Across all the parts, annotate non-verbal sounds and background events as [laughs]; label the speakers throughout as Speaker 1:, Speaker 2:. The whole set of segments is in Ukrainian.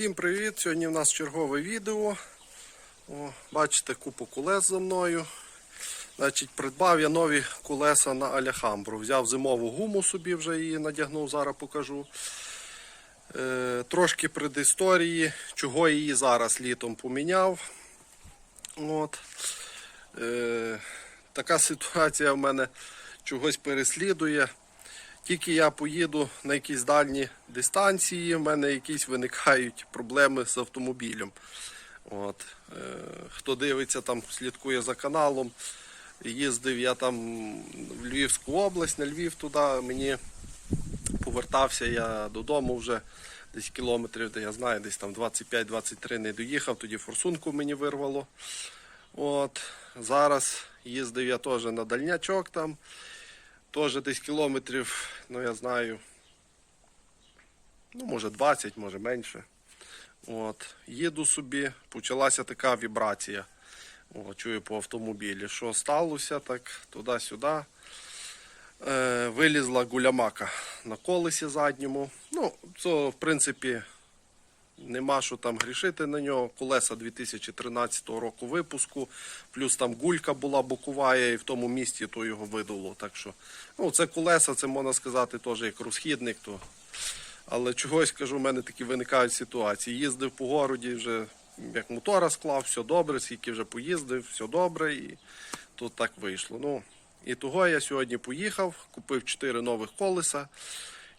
Speaker 1: Всім привіт! Сьогодні в нас чергове відео. О, бачите, купу колес за мною. Значить, придбав я нові колеса на Аляхамбру. Взяв зимову гуму собі, вже її надягнув, зараз покажу. Е, трошки предісторії, чого її зараз літом поміняв. От. Е, така [laughs] ситуація в мене чогось переслідує. Тільки я поїду на якісь дальні дистанції, в мене якісь виникають проблеми з автомобілем. От. Е, хто дивиться, там слідкує за каналом. Їздив я там в Львівську область, на Львів туди. Мені повертався я додому вже десь кілометрів, де я знаю, десь там 25-23 не доїхав, тоді форсунку мені вирвало. От. Зараз їздив я теж на дальнячок там. Теж десь кілометрів, ну я знаю, ну може 20, може менше. От. Їду собі, почалася така вібрація. О, чую по автомобілі. Що сталося, так туди-сюди. Е, вилізла гулямака на колесі задньому. Ну, це, в принципі, нема що там грішити на нього. Колеса 2013 року випуску, плюс там гулька була бокова, і в тому місці то його видало. Так що, ну, це колеса, це можна сказати, теж як розхідник. То... Але чогось кажу, в мене такі виникають ситуації. Їздив по городі, вже як мотора склав, все добре, скільки вже поїздив, все добре, і тут так вийшло. Ну, і того я сьогодні поїхав, купив 4 нових колеса.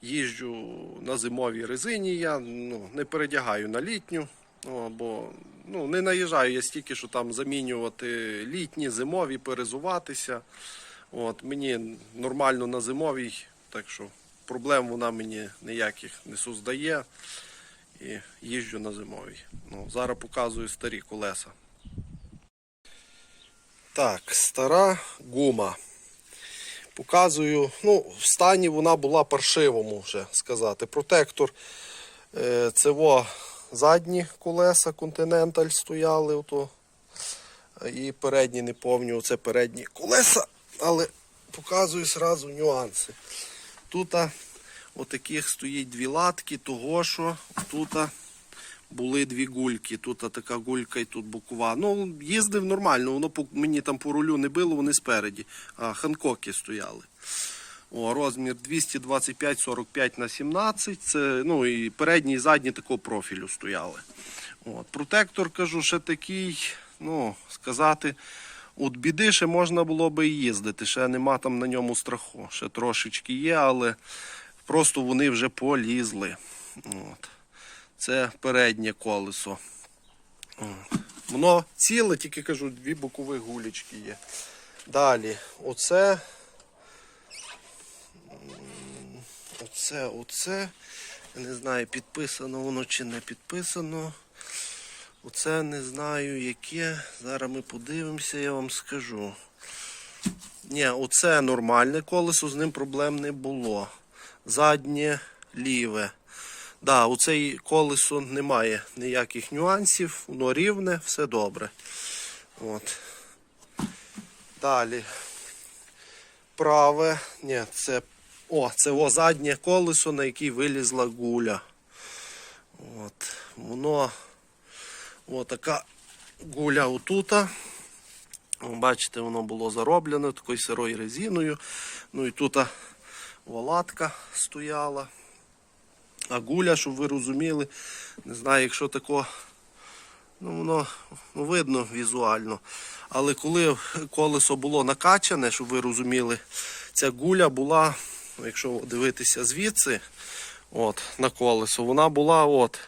Speaker 1: Їжджу на зимовій резині, я ну, не передягаю на літню, ну, бо ну, не наїжджаю я стільки, що там замінювати літні, зимові, перезуватися. От, мені нормально на зимовій, так що проблем вона мені ніяких не создає. І їжджу на зимовій. Ну, зараз показую старі колеса. Так, стара гума. Показую, ну, в стані вона була паршивому вже сказати. Протектор. Це во задні колеса Continental стояли. Ото. І передні не пам'ятаю, це передні колеса, але показую сразу нюанси. Тут отаких стоїть дві латки, того що тут були дві гульки. Тут така гулька і тут бокова. Ну, їздив нормально, воно мені там по рулю не било, вони спереді. А ханкоки стояли. О, розмір 225-45 на 17. Це, ну, і передній і задній такого профілю стояли. От, протектор, кажу, ще такий, ну, сказати, от біди ще можна було би і їздити. Ще нема там на ньому страху. Ще трошечки є, але просто вони вже полізли. От. Це переднє колесо. Воно ціле, тільки кажу, дві бокові гулечки є. Далі, оце. Оце, оце. Я не знаю, підписано воно чи не підписано. Оце не знаю яке. Зараз ми подивимося, я вам скажу. Ні, оце нормальне колесо, з ним проблем не було. Заднє ліве. Да, у цей колесо немає ніяких нюансів, воно рівне, все добре. От. Далі. Праве. Ні, це. О, це о заднє колесо, на яке вилізла гуля. От. Воно. О, така гуля отута. Бачите, воно було зароблено такою сирою резиною. Ну і тут валатка стояла. А гуля, щоб ви розуміли, не знаю, якщо тако, ну воно ну, видно візуально. Але коли колесо було накачане, щоб ви розуміли, ця гуля була, якщо дивитися звідси, от, на колесо, вона була от,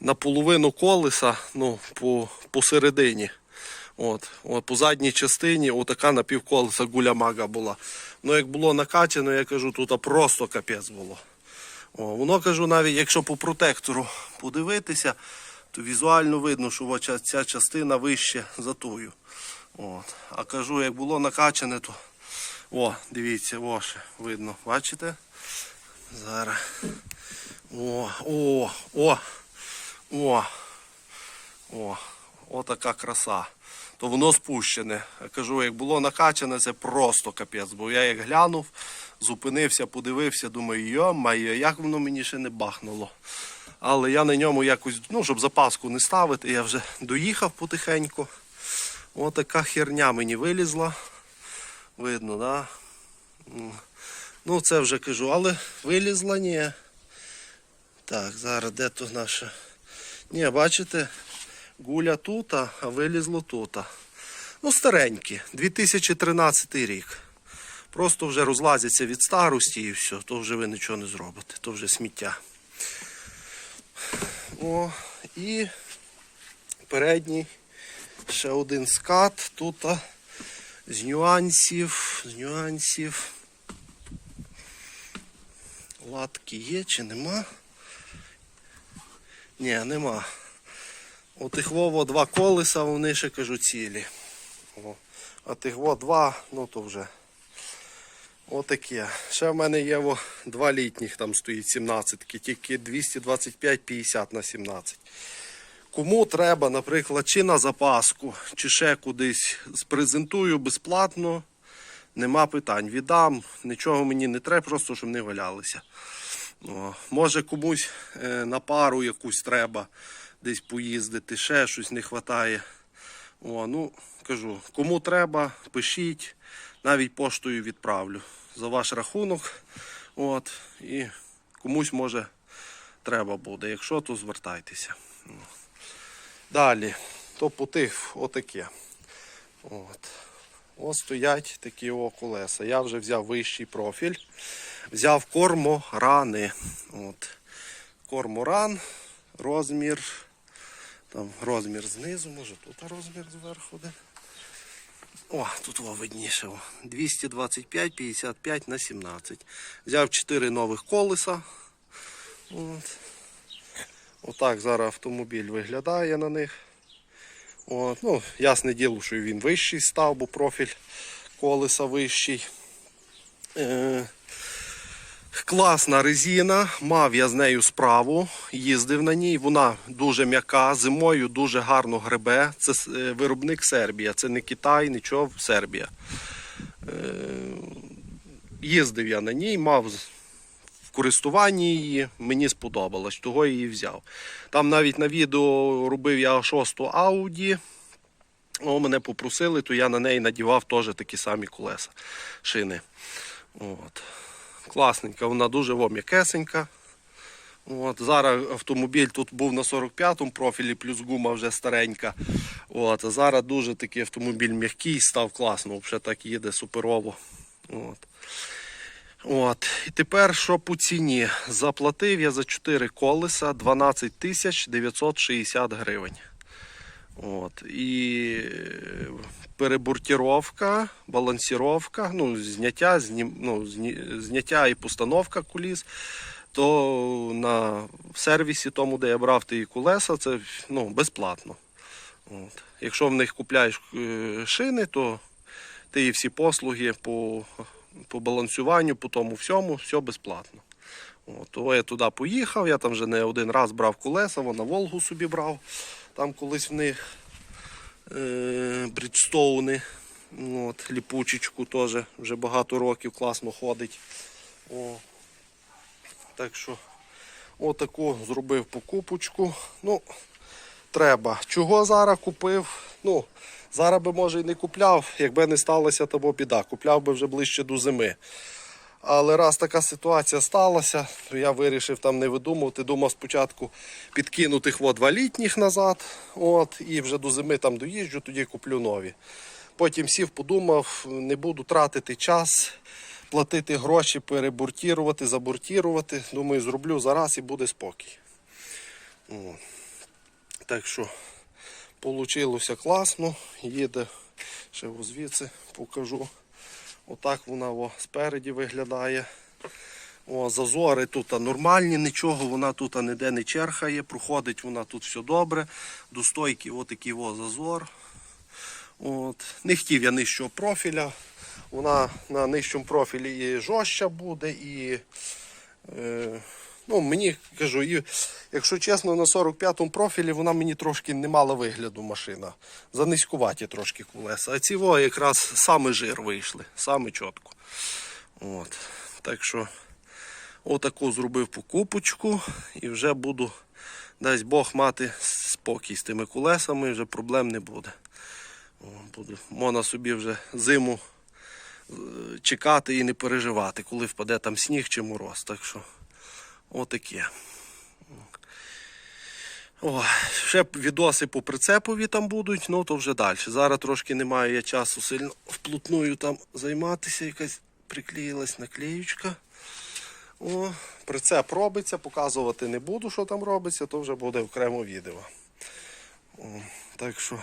Speaker 1: на половину колеса, ну, по, посередині. От, от, по задній частині отака напівколеса гуля-мага була. Ну, як було накачано, я кажу, тут просто капець було. О, воно кажу, навіть якщо по протектору подивитися, то візуально видно, що ця частина вище за тою. От. А кажу, як було накачане, то о, дивіться, о, ще видно, бачите? Зараз. О, о, о, о, о, отака краса. То воно спущене. Я кажу, як було накачане, це просто капець. Бо я як глянув, зупинився, подивився, думаю, йо-майо, як воно мені ще не бахнуло. Але я на ньому якось, ну, щоб запаску не ставити, я вже доїхав потихеньку. Отака херня мені вилізла. Видно, да? Ну, це вже кажу, але вилізла, ні. Так, зараз де то наша. Ні, бачите, гуля тут, а вилізло тут. Ну, старенькі, 2013 рік. Просто вже розлазяться від старості і все, то вже ви нічого не зробите, то вже сміття. О, і передній ще один скат тут з нюансів, з нюансів. Латки є чи нема? Ні, нема. У тих Вово два колеса, вони ще кажу цілі. О. А тих во два, ну то вже. Отаке. Ще в мене є во, два літніх, там стоїть 17, тільки 225-50 на 17. Кому треба, наприклад, чи на запаску, чи ще кудись спрезентую безплатно, нема питань. Віддам, нічого мені не треба, просто щоб не валялися. О, може комусь е, на пару якусь треба десь поїздити, ще щось не вистачає. О, ну, кажу, кому треба, пишіть, навіть поштою відправлю за ваш рахунок. От, і комусь може треба буде. Якщо, то звертайтеся. Далі, то по тих отаке. От. Ось стоять такі о колеса. Я вже взяв вищий профіль, взяв корморани. От. Корморан, розмір. Там розмір знизу, може тут розмір зверху. Де. О, тут о, видніше. О. 225, 55 на 17. Взяв 4 нових колеса. От. Отак зараз автомобіль виглядає на них. От, ну, ясне діло, що він вищий став, бо профіль колеса вищий. Е, класна резина, мав я з нею справу, їздив на ній. Вона дуже м'яка, зимою дуже гарно гребе. Це е, виробник Сербія, це не Китай, нічого, Сербія. Е, їздив я на ній, мав в користуванні її, мені сподобалось, того її взяв. Там навіть на відео робив я 6 Audi. О, мене попросили, то я на неї надівав теж такі самі колеса, шини. От. Класненька, вона дуже м'якесенька. От, зараз автомобіль тут був на 45-му профілі, плюс гума вже старенька. От, зараз дуже такий автомобіль м'який, став класно, взагалі так їде суперово. От. От. І тепер що по ціні? Заплатив я за 4 колеса 12 тисяч 960 гривень. От. І е, перебортіровка, балансіровка, ну, зняття, ну, зні, зняття і постановка куліс, то на сервісі, тому, де я брав ті колеса, це ну, безплатно. От. Якщо в них купляєш е, шини, то ти і всі послуги по, по балансуванню, по тому всьому, все безплатно. От, то я туди поїхав, я там вже не один раз брав колеса, вона Волгу собі брав. Там колись в них е, Бріджстоуни, от, ліпучечку теж вже багато років класно ходить. О. Так що отаку зробив покупочку. Ну, треба. Чого зараз купив? Ну, зараз би може і не купляв, якби не сталося, то бо біда. Купляв би вже ближче до зими. Але раз така ситуація сталася, то я вирішив там не видумувати. Думав спочатку підкинути два літніх назад, от, і вже до зими там доїжджу, тоді куплю нові. Потім сів, подумав, не буду тратити час, платити гроші, перебортірувати, забортірувати. Думаю, зроблю зараз і буде спокій. О. Так що Получилося класно, їде ще звідси покажу. Отак вона о, спереді виглядає. О, зазори тут нормальні, нічого вона тут ніде не черхає, проходить вона тут все добре. До стойки отакий о, зазор. От. Не хотів я нижчого профіля. Вона на нижчому профілі і жорстча буде, і е, ну, мені кажу, і, якщо чесно, на 45-му профілі вона мені трошки не мала вигляду машина. Занизькуваті трошки колеса. А ці во якраз саме жир вийшли, саме чітко. От. Так що отаку зробив покупочку і вже буду дасть Бог мати спокій з тими колесами, вже проблем не буде. О. Можна собі вже зиму е, чекати і не переживати, коли впаде там сніг чи мороз. Так що отаке. О, ще відоси по прицепові там будуть, ну то вже далі. Зараз трошки немає я часу сильно вплотную там займатися. Якась приклеїлась наклеючка. О, прицеп робиться, показувати не буду, що там робиться, то вже буде окремо відео. О, так що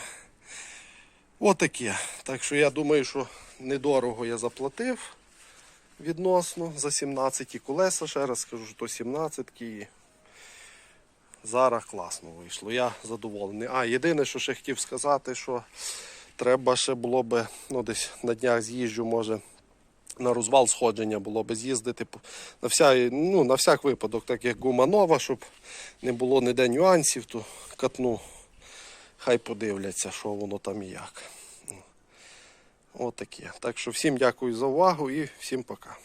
Speaker 1: отаке. Так що я думаю, що недорого я заплатив відносно за 17 колеса. Ще раз скажу, що то 17 і зараз класно вийшло. Я задоволений. А, єдине, що ще хотів сказати, що треба ще було би, ну десь на днях з'їжджу, може, на розвал сходження було би з'їздити на, вся, ну, на всяк випадок, так як гума нова, щоб не було ніде нюансів, то катну. Хай подивляться, що воно там і як. Отаке. Так що всім дякую за увагу і всім пока.